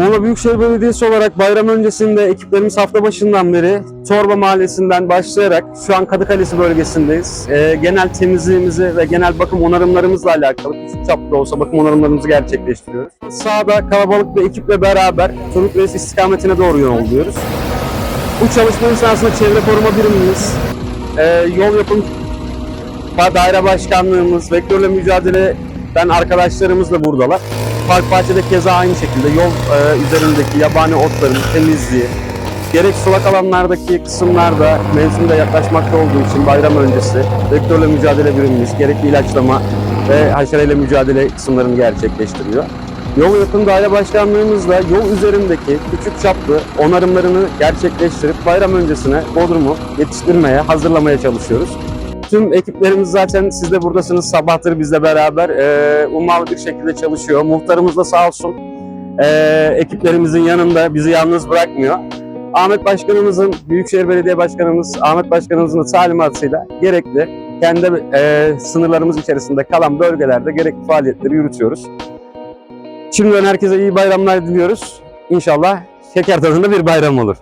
Muğla Büyükşehir Belediyesi olarak bayram öncesinde ekiplerimiz hafta başından beri Torba Mahallesi'nden başlayarak şu an Kadıkalesi bölgesindeyiz. Ee, genel temizliğimizi ve genel bakım onarımlarımızla alakalı küçük çaplı olsa bakım onarımlarımızı gerçekleştiriyoruz. Sağda kalabalık bir ekiple beraber Turgut Reis istikametine doğru yol alıyoruz. Bu çalışma esnasında çevre koruma birimimiz, e, yol yapım daire başkanlığımız, vektörle mücadeleden arkadaşlarımız da buradalar. Park bahçede keza aynı şekilde yol e, üzerindeki yabani otların temizliği, gerek sulak alanlardaki kısımlarda mevsimde yaklaşmakta olduğu için bayram öncesi vektörle mücadele birimimiz gerekli ilaçlama ve haşereyle mücadele kısımlarını gerçekleştiriyor. Yol yakın daire başkanlığımızla yol üzerindeki küçük çaplı onarımlarını gerçekleştirip bayram öncesine Bodrum'u yetiştirmeye, hazırlamaya çalışıyoruz. Tüm ekiplerimiz zaten siz de buradasınız. Sabahtır bizle beraber e, ummalı bir şekilde çalışıyor. Muhtarımız da sağ olsun e, ekiplerimizin yanında bizi yalnız bırakmıyor. Ahmet Başkanımızın, Büyükşehir Belediye Başkanımız Ahmet Başkanımızın talimatıyla gerekli kendi e, sınırlarımız içerisinde kalan bölgelerde gerekli faaliyetleri yürütüyoruz. Şimdiden herkese iyi bayramlar diliyoruz. İnşallah şeker tadında bir bayram olur.